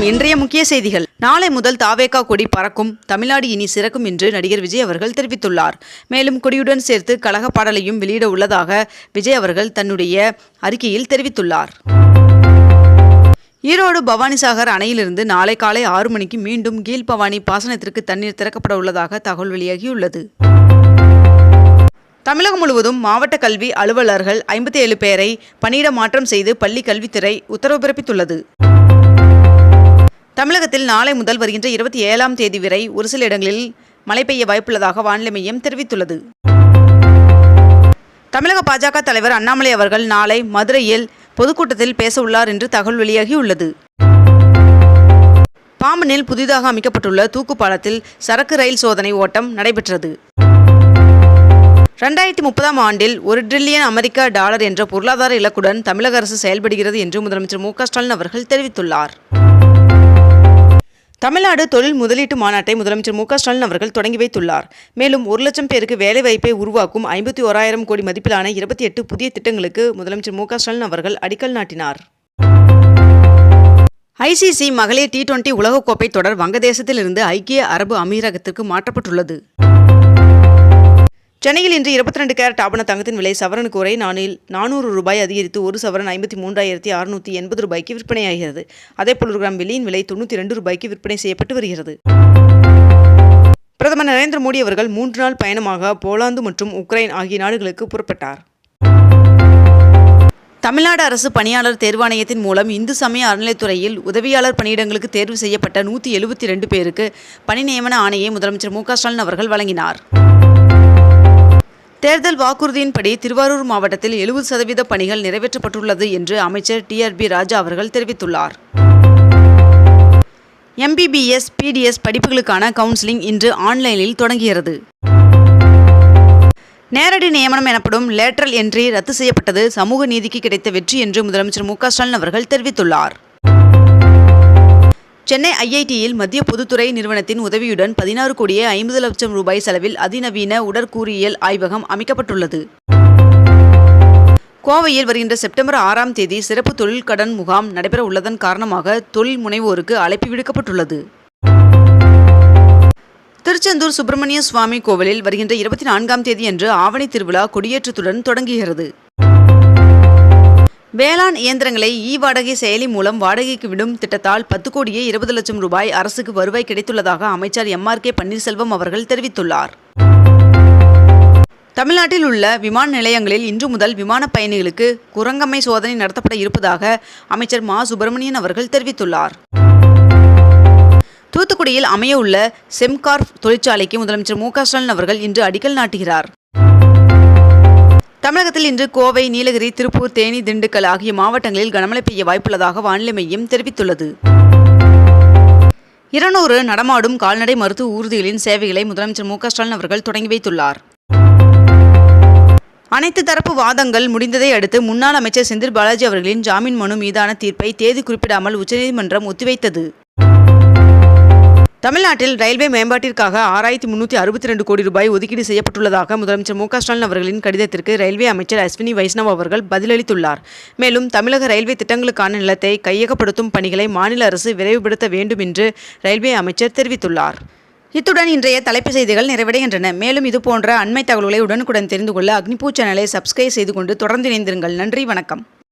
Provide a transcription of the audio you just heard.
வணக்கம். இன்றைய முக்கிய செய்திகள். நாளை முதல் தாவேகா கொடி பறக்கும். தமிழ்நாடு இனி சிறக்கும் என்று நடிகர் விஜய் அவர்கள் தெரிவித்துள்ளார். மேலும் கொடியுடன் சேர்த்து கழக பாடலையும் வெளியிட உள்ளதாக விஜய் அவர்கள் தன்னுடைய அறிக்கையில் தெரிவித்துள்ளார். ஈரோடு பவானிசாகர் அணையிலிருந்து நாளை காலை ஆறு மணிக்கு மீண்டும் கீழ்பவானி பாசனத்திற்கு தண்ணீர் திறக்கப்பட உள்ளதாக தகவல் வெளியாகியுள்ளது. தமிழகம் முழுவதும் மாவட்ட கல்வி அலுவலர்கள் ஐம்பத்தி ஏழு பேரை பணியிட மாற்றம் செய்து பள்ளி கல்வித்துறை உத்தரவு பிறப்பித்துள்ளது. தமிழகத்தில் நாளை முதல் வருகின்ற இருபத்தி ஏழாம் தேதி வரை ஒரு சில இடங்களில் மழை பெய்ய வாய்ப்புள்ளதாக வானிலை மையம் தெரிவித்துள்ளது. தமிழக பாஜக தலைவர் அண்ணாமலை அவர்கள் நாளை மதுரையில் பொதுக்கூட்டத்தில் பேச உள்ளார் என்று தகவல் வெளியாகியுள்ளது. பாம்பனில் புதிதாக அமைக்கப்பட்டுள்ள தூக்கு பாலத்தில் சரக்கு ரயில் சோதனை ஓட்டம் நடைபெற்றது. ரெண்டாயிரத்தி முப்பதாம் ஆண்டில் ஒரு டிரில்லியன் அமெரிக்க டாலர் என்ற பொருளாதார இலக்குடன் தமிழக அரசு செயல்படுகிறது என்று முதலமைச்சர் மு க ஸ்டாலின் அவர்கள் தெரிவித்துள்ளார். தமிழ்நாடு தொழில் முதலீட்டு மாநாட்டை முதலமைச்சர் மு ஸ்டாலின் அவர்கள் தொடங்கி வைத்துள்ளார். மேலும் ஒரு லட்சம் பேருக்கு வேலைவாய்ப்பை உருவாக்கும் ஐம்பத்தி ஓராயிரம் கோடி மதிப்பிலான இருபத்தி எட்டு புதிய திட்டங்களுக்கு முதலமைச்சர் மு ஸ்டாலின் அவர்கள் அடிக்கல் நாட்டினார். ஐசிசி மகளிர் டி டுவெண்டி உலகக்கோப்பை தொடர் வங்கதேசத்திலிருந்து ஐக்கிய அரபு அமீரகத்திற்கு மாற்றப்பட்டுள்ளது. சென்னையில் இன்று இருபத்தி ரெண்டு கேரட் ஆபண தங்கத்தின் விலை சவரனுக்கு ஒரே நாளில் நானூறு ரூபாய் அதிகரித்து ஒரு சவரன் ஐம்பத்தி மூன்றாயிரத்தி அறுநூற்றி எண்பது ரூபாய்க்கு விற்பனையாகிறது. அதேபோல் ஒரு கிராம் வெள்ளியின் விலை தொண்ணூற்றி ரெண்டு ரூபாய்க்கு விற்பனை செய்யப்பட்டு வருகிறது. பிரதமர் நரேந்திர மோடி அவர்கள் மூன்று நாள் பயணமாக போலாந்து மற்றும் உக்ரைன் ஆகிய நாடுகளுக்கு புறப்பட்டார். தமிழ்நாடு அரசு பணியாளர் தேர்வாணையத்தின் மூலம் இந்து சமய அறநிலைத்துறையில் உதவியாளர் பணியிடங்களுக்கு தேர்வு செய்யப்பட்ட நூற்றி எழுபத்தி ரெண்டு பேருக்கு பணி நியமன ஆணையை முதலமைச்சர் மு க ஸ்டாலின் அவர்கள் வழங்கினார். தேர்தல் வாக்குறுதியின்படி திருவாரூர் மாவட்டத்தில் எழுபது சதவீத பணிகள் நிறைவேற்றப்பட்டுள்ளது என்று அமைச்சர் டிஆர்பி ராஜா அவர்கள் தெரிவித்துள்ளார். எம்பிபிஎஸ் பிடிஎஸ் படிப்புகளுக்கான கவுன்சிலிங் இன்று ஆன்லைனில் தொடங்குகிறது. நேரடி நியமனம் எனப்படும் லேட்டரல் என்ட்ரி ரத்து செய்யப்பட்டது சமூக நீதிக்கு கிடைத்த வெற்றி என்று முதலமைச்சர் மு க ஸ்டாலின் அவர்கள் தெரிவித்துள்ளார். சென்னை ஐஐடியில் மத்திய பொதுத்துறை நிறுவனத்தின் உதவியுடன் பதினாறு கோடியே ஐம்பது லட்சம் ரூபாய் செலவில் அதிநவீன உடற்கூறியல் ஆய்வகம் அமைக்கப்பட்டுள்ளது. கோவையில் வருகின்ற செப்டம்பர் ஆறாம் தேதி சிறப்பு தொழில் கடன் முகாம் நடைபெற உள்ளதன் காரணமாக தொழில் முனைவோருக்கு அழைப்பு விடுக்கப்பட்டுள்ளது. திருச்செந்தூர் சுப்பிரமணிய சுவாமி கோவிலில் வருகின்ற இருபத்தி நான்காம் தேதியன்று ஆவணி திருவிழா கொடியேற்றத்துடன் தொடங்குகிறது. வேளாண் இயந்திரங்களை இ வாடகை செயலி மூலம் வாடகைக்கு விடும் திட்டத்தால் பத்து கோடியே இருபது லட்சம் ரூபாய் அரசுக்கு வருவாய் கிடைத்துள்ளதாக அமைச்சர் எம் ஆர் கே பன்னீர்செல்வம் அவர்கள் தெரிவித்துள்ளார். தமிழ்நாட்டில் உள்ள விமான நிலையங்களில் இன்று முதல் விமான பயணிகளுக்கு குரங்கம்மை சோதனை நடத்தப்பட இருப்பதாக அமைச்சர் மா சுப்பிரமணியன் அவர்கள் தெரிவித்துள்ளார். தூத்துக்குடியில் அமையவுள்ள செம்கார்ஃப் தொழிற்சாலைக்கு முதலமைச்சர் மு க ஸ்டாலின் அவர்கள் இன்று அடிக்கல் நாட்டுகிறார். தமிழகத்தில் இன்று கோவை நீலகிரி திருப்பூர் தேனி திண்டுக்கல் ஆகிய மாவட்டங்களில் கனமழை பெய்ய வாய்ப்புள்ளதாக வானிலை மையம் தெரிவித்துள்ளது. இருநூறு நடமாடும் கால்நடை மருத்துவ ஊர்திகளின் சேவைகளை முதலமைச்சர் மு ஸ்டாலின் அவர்கள் தொடங்கி வைத்துள்ளார். அனைத்து தரப்பு வாதங்கள் முடிந்ததை அடுத்து முன்னாள் அமைச்சர் செந்தில் பாலாஜி அவர்களின் ஜாமீன் மனு மீதான தீர்ப்பை தேதி குறிப்பிடாமல் உச்சநீதிமன்றம் ஒத்திவைத்தது. தமிழ்நாட்டில் ரயில்வே மேம்பாட்டிற்காக ஆறாயிரத்தி முன்னூற்றி அறுபத்தி ரெண்டு கோடி ரூபாய் ஒதுக்கீடு செய்யப்பட்டுள்ளதாக முதலமைச்சர் மு ஸ்டாலின் அவர்களின் கடிதத்திற்கு ரயில்வே அமைச்சர் அஸ்வினி வைஷ்ணவ் அவர்கள் பதிலளித்துள்ளார். மேலும் தமிழக ரயில்வே திட்டங்களுக்கான நிலத்தை கையகப்படுத்தும் பணிகளை மாநில அரசு விரைவுபடுத்த வேண்டும் என்று ரயில்வே அமைச்சர் தெரிவித்துள்ளார். இத்துடன் இன்றைய தலைப்பு செய்திகள் நிறைவடைகின்றன. மேலும் இதுபோன்ற அண்மை தகவல்களை உடனுக்குடன் தெரிந்து கொள்ள அக்னிபூ சேனலை சப்ஸ்கிரைப் செய்து கொண்டு தொடர்ந்து இணைந்திருங்கள். நன்றி வணக்கம்.